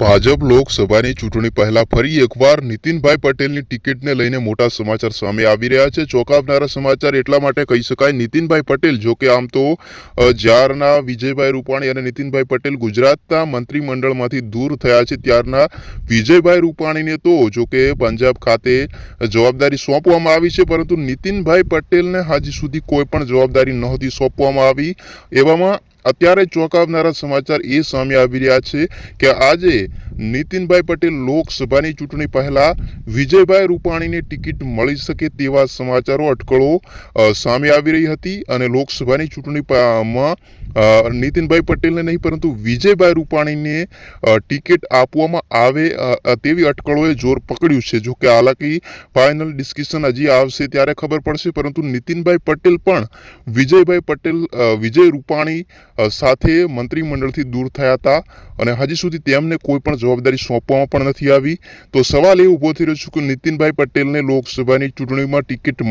ભાજપ લોકસભાની ચૂંટણી પહેલા ફરી એકવાર નીતિનભાઈ પટેલની ટિકિટને લઈને મોટા સમાચાર સામે આવી રહ્યા છે. ચોંકાવનારા સમાચાર એટલા માટે કહી શકાય, નીતિનભાઈ પટેલ, જો કે આમ તો જ્યારના વિજયભાઈ રૂપાણી અને નીતિનભાઈ પટેલ ગુજરાતના મંત્રીમંડળમાંથી દૂર થયા છે, ત્યારના વિજયભાઈ રૂપાણીને તો, જો કે પંજાબ ખાતે જવાબદારી સોંપવામાં આવી છે, પરંતુ નીતિનભાઈ પટેલને હજી સુધી કોઈ પણ જવાબદારી નહોતી સોંપવામાં આવી. એવામાં અત્યારે ચોંકાવનારા સમાચાર એ સામે આવી રહ્યા છે કે આજે નીતિનભાઈ પટેલ લોકસભાની ચૂંટણી પહેલા વિજયભાઈ રૂપાણીને ટિકિટ મળી શકે તેવા સમાચારો અટકળો સામે આવી રહી હતી અને લોકસભાની ચૂંટણી પ- માં અ, નીતિનભાઈ પટેલને નહીં પરંતુ વિજયભાઈ રૂપાણીને ટિકિટ આપવામાં આવે તેવી અટકળોએ જોર પકડ્યું છે. જો કે હાલાકી ફાઇનલ ડિસ્કશન હજી આવશે ત્યારે ખબર પડશે પરંતુ નીતિનભાઈ પટેલ પણ વિજયભાઈ પટેલ વિજય રૂપાણી સાથે મંત્રીમંડળથી દૂર થયા હતા અને હજી સુધી તેમને કોઈ પણ જવાબદારી સોંપવામાં પણ નથી આવી. તો સવાલ એ ઊભો થઈ રહ્યો છે કે નીતિનભાઈ પટેલને લોકસભાની ચૂંટણીમાં ટિકિટ